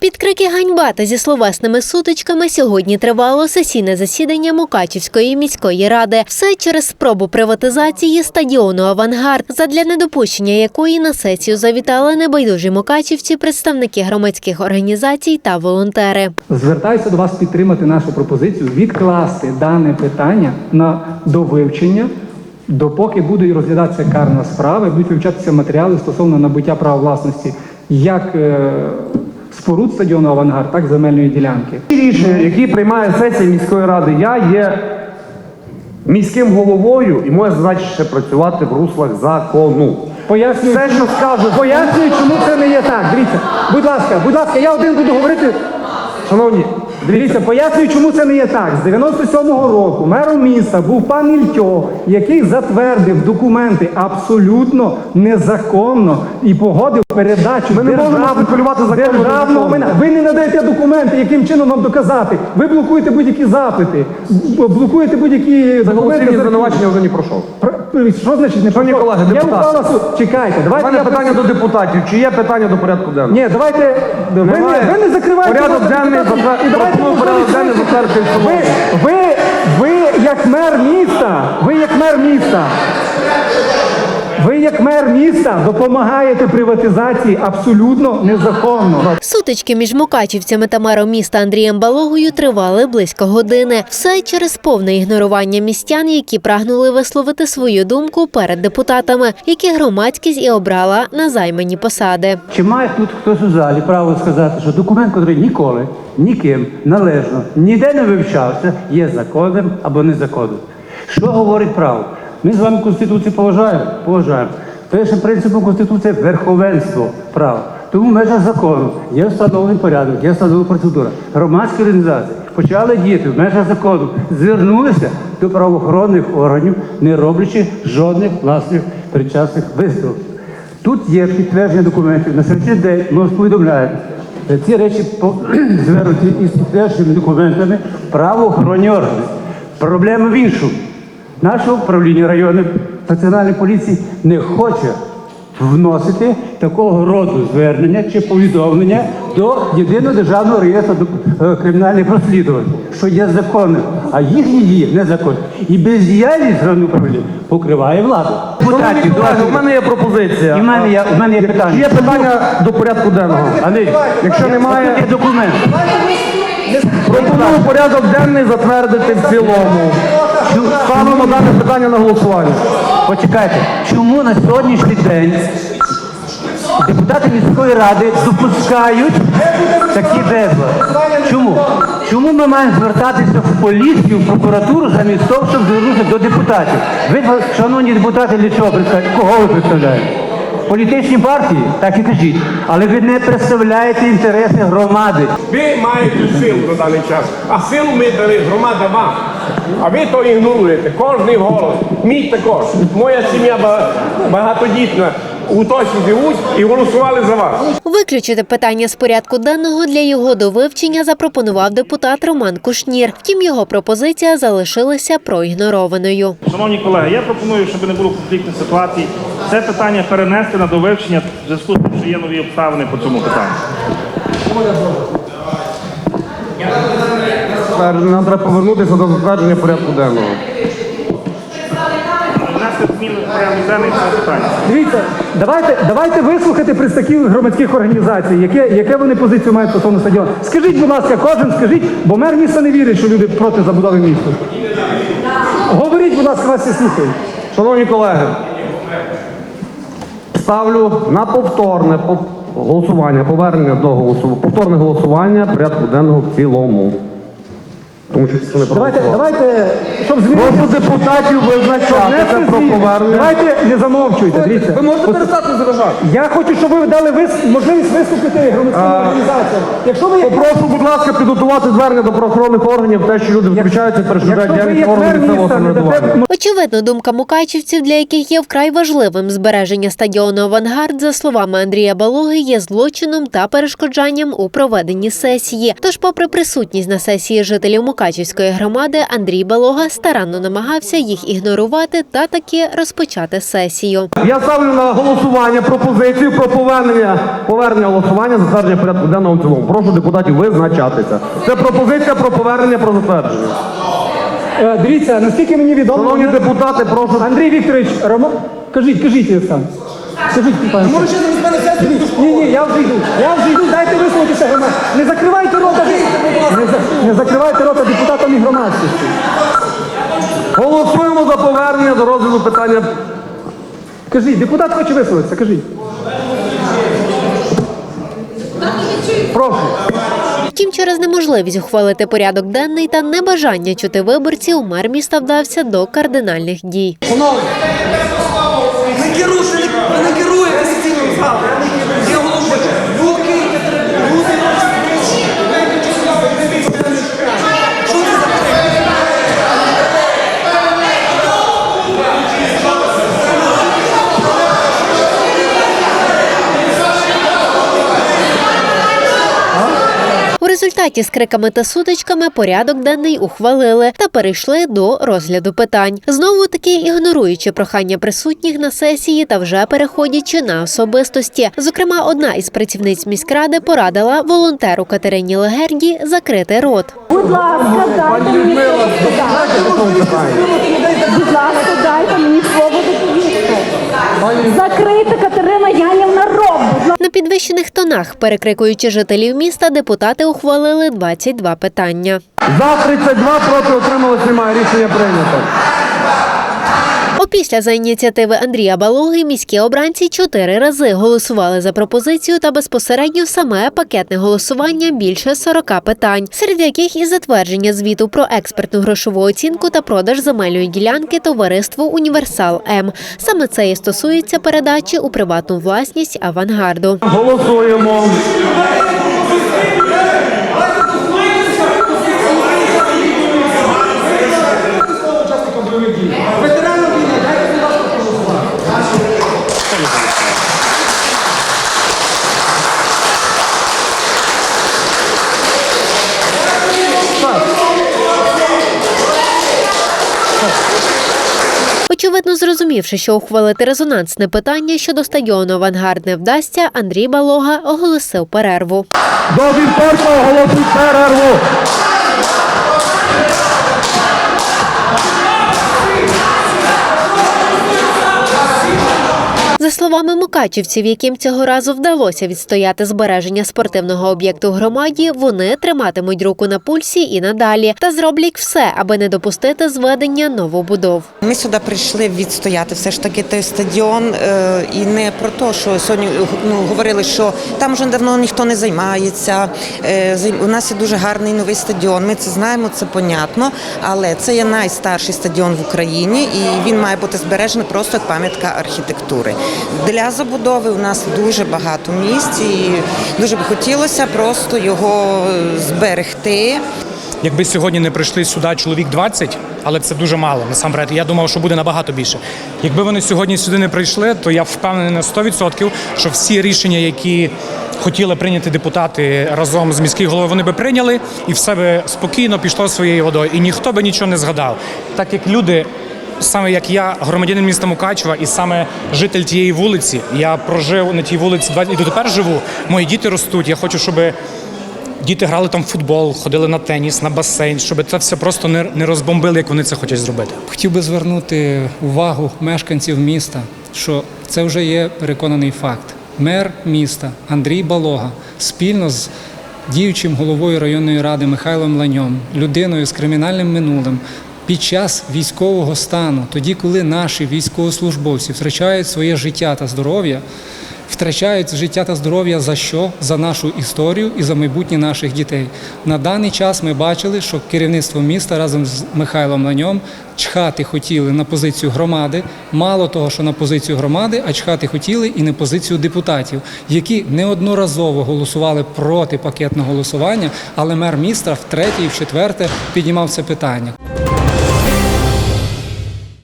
Під крики ганьба та зі словесними сутичками сьогодні тривало сесійне засідання Мукачівської міської ради. Все через спробу приватизації стадіону Авангард, задля недопущення якої на сесію завітали небайдужі мукачівці, представники громадських організацій та волонтери. Звертаюся до вас підтримати нашу пропозицію відкласти дане питання на довивчення, допоки буде розглядатися карна справа, будуть вивчатися матеріали стосовно набуття права власності як е, споруд стадіону Авангард, так і земельної ділянки. Ті рішення, які приймає сесія міської ради, я є міським головою і моя задача ще працювати в руслах закону. Пояснюю, Все, що скажу, пояснюю, чому це не є так. Дивіться, будь ласка, будь ласка, я один буду говорити. шановні, Дивіться, пояснюю, чому це не є так. З 97-го року мером міста був пан Ільтьо, який затвердив документи абсолютно незаконно і погодив передачу Ми не можемо спекулювати законом державного майна. Ви не надаєте документи, яким чином вам доказати. Ви блокуєте будь-які запити, блокуєте будь-які документи. заголосіння звинувачення вже не пройшов. Що значить не Шановні колеги, депутати. ухвала суд. Чекайте, У давайте мене я питання до депутатів. Чи є питання до порядку денного? ні, давайте. Ви не, Немає. ви не закриваєте. Порядок рота денний депутатів затвер- і давайте пропоную порядок денний затвердити в. Ви, ви, ви як мер міста, ви як мер міста. Ви як мер міста допомагаєте приватизації абсолютно незаконно. Сутички між мукачівцями та мером міста Андрієм Балогою тривали близько години. Все через повне ігнорування містян, які прагнули висловити свою думку перед депутатами, які громадськість і обрала на займані посади. Чи має тут хтось у залі право сказати, що документ, який ніколи, ніким належно, ніде не вивчався, є законним або незаконним? Що говорить право? Ми з вами Конституцію поважаємо? Поважаємо. Першим принципом Конституції верховенство права. Тому в межах закону є встановлений порядок, є встановлена процедура. Громадські організації почали діяти в межах закону, звернулися до правоохоронних органів, не роблячи жодних власних причасних висновків. Тут є підтвердження документів. На сьогоднішній день ми повідомляємо. Ці речі по- звернуті із підтвердженими документами правоохоронні органи. Проблема в іншому. Наше управління районної національної поліції не хоче вносити такого роду звернення чи повідомлення до єдиного державного реєстру е, кримінальних розслідувань, що є законним, а їхні дії незаконні. І бездіяльність державного управління покриває влада. Шановні Депутатів, у мене є пропозиція. І в мене є, в мене є питання. Є питання до порядку денного? Андрій, Якщо немає, тут є документ. пропоную порядок денний затвердити в цілому. Ставимо дане питання на голосування. Почекайте, чому на сьогоднішній день депутати міської ради допускають такі безлади? Чому? Чому ми маємо звертатися в поліцію, в прокуратуру замість того, щоб звернутися до депутатів? Ви, шановні депутати, для чого представляєте? Кого ви представляєте? Політичні партії, так і кажіть, але ви не представляєте інтереси громади. Ви маєте силу на даний час, а силу ми дали громада вам. А ви то ігноруєте. Кожний голос. Мій також. Моя сім'я багатодітна. У живуть і голосували за вас. Виключити питання з порядку денного для його довивчення запропонував депутат Роман Кушнір. Втім, його пропозиція залишилася проігнорованою. Шановні колеги, я пропоную, щоб не було конфліктних ситуацій, це питання перенести на довивчення в зв'язку з тим, що є нові обставини по цьому питанню. Тепер Нам треба повернутися до затвердження порядку денного. Дивіться, давайте, давайте вислухати представників громадських організацій, яке, яке вони позицію мають стосовно стадіону. Скажіть, будь ласка, кожен скажіть, бо мер міста не вірить, що люди проти забудови міста. Говоріть, будь ласка, вас всі слухають. Шановні колеги, ставлю на повторне голосування, повернення до голосування, повторне голосування порядку денного в цілому. Тому що це не Давайте, давайте, щоб змінити. Прошу депутатів визначатися про повернення. Давайте не замовчуйте, дивіться. Ви можете перестати заважати? Я хочу, щоб ви дали вис- можливість виступити громадським організаціям. Якщо ви як Попрошу, будь ласка, підготувати звернення до правоохоронних органів, те, що люди включаються, перешкоджають якщо ви діяльність як органів місцевого міста не самоврядування. дадете Очевидно, думка мукачівців, для яких є вкрай важливим збереження стадіону Авангард, за словами Андрія Балоги, є злочином та перешкоджанням у проведенні сесії. Тож, попри присутність на сесії жителів Мукачівського, Мукачівської громади Андрій Балога старанно намагався їх ігнорувати та таки розпочати сесію. Я ставлю на голосування пропозицію про повернення, повернення голосування за затвердження порядку денного в цілому. Прошу депутатів визначатися. Це пропозиція про повернення про затвердження. Е, Дивіться, наскільки мені відомо. Шановні депутати, прошу. Андрій Вікторович, Рома... кажіть, кажіть, Олександр. Кажіть, пане. Може, Ні, ні, я вже йду. Я вже йду, дайте висловитися громад. Не закривайте рота, не, за- не закривайте рота депутатам і громадськості. Голосуємо за повернення до розгляду питання. Кажіть, депутат хоче висловитися, кажіть. Прошу. Втім, через неможливість ухвалити порядок денний та небажання чути виборців, мер міста вдався до кардинальних дій. Не керуйте, не керуєте результаті з криками та сутичками порядок денний ухвалили та перейшли до розгляду питань. Знову таки ігноруючи прохання присутніх на сесії та вже переходячи на особистості. Зокрема, одна із працівниць міськради порадила волонтеру Катерині Легерді закрити рот. Будь ласка, дайте мені Будь ласка, дайте мені свободу повістки. Закрийте Катерина Янівна рот. Будь ласка. На підвищених тонах, перекрикуючи жителів міста, депутати ухвалили 22 питання. За 32 проти отрималось немає. Рішення прийнято. Опісля за ініціативи Андрія Балоги міські обранці чотири рази голосували за пропозицію та безпосередньо саме пакетне голосування більше 40 питань, серед яких і затвердження звіту про експертну грошову оцінку та продаж земельної ділянки товариству Універсал М. Саме це і стосується передачі у приватну власність авангарду. Голосуємо. Очевидно, зрозумівши, що ухвалити резонансне питання щодо стадіону Авангард не вдасться, Андрій Балога оголосив перерву. До вівторка оголосив перерву. За словами мукачівців, яким цього разу вдалося відстояти збереження спортивного об'єкту громаді, вони триматимуть руку на пульсі і надалі та зроблять все, аби не допустити зведення новобудов. Ми сюди прийшли відстояти все ж таки той стадіон, е, і не про те, що сьогодні ну, говорили, що там вже давно ніхто не займається. Е, У нас є дуже гарний новий стадіон. Ми це знаємо, це понятно. Але це є найстарший стадіон в Україні, і він має бути збережений просто як пам'ятка архітектури. Для забудови у нас дуже багато місць, і дуже би хотілося просто його е, зберегти. Якби сьогодні не прийшли сюди чоловік 20, але це дуже мало насамперед. Я думав, що буде набагато більше. Якби вони сьогодні сюди не прийшли, то я впевнений на 100%, що всі рішення, які хотіли прийняти депутати разом з міським головою, вони би прийняли і все би спокійно пішло своєю водою. І ніхто би нічого не згадав. Так як люди. Саме як я, громадянин міста Мукачева, і саме житель тієї вулиці, я прожив на тій вулиці 20 і дотепер живу. Мої діти ростуть. Я хочу, щоб Діти грали там в футбол, ходили на теніс, на басейн, щоб це все просто не розбомбили, як вони це хочуть зробити. Хотів би звернути увагу мешканців міста, що це вже є переконаний факт. Мер міста Андрій Балога спільно з діючим головою районної ради Михайлом Ланьом, людиною з кримінальним минулим. Під час військового стану, тоді, коли наші військовослужбовці втрачають своє життя та здоров'я, втрачають життя та здоров'я за що? За нашу історію і за майбутнє наших дітей. На даний час ми бачили, що керівництво міста разом з Михайлом Ланьом чхати хотіли на позицію громади. Мало того, що на позицію громади, а чхати хотіли і на позицію депутатів, які неодноразово голосували проти пакетного голосування, але мер міста втретє і вчетверте піднімав це питання.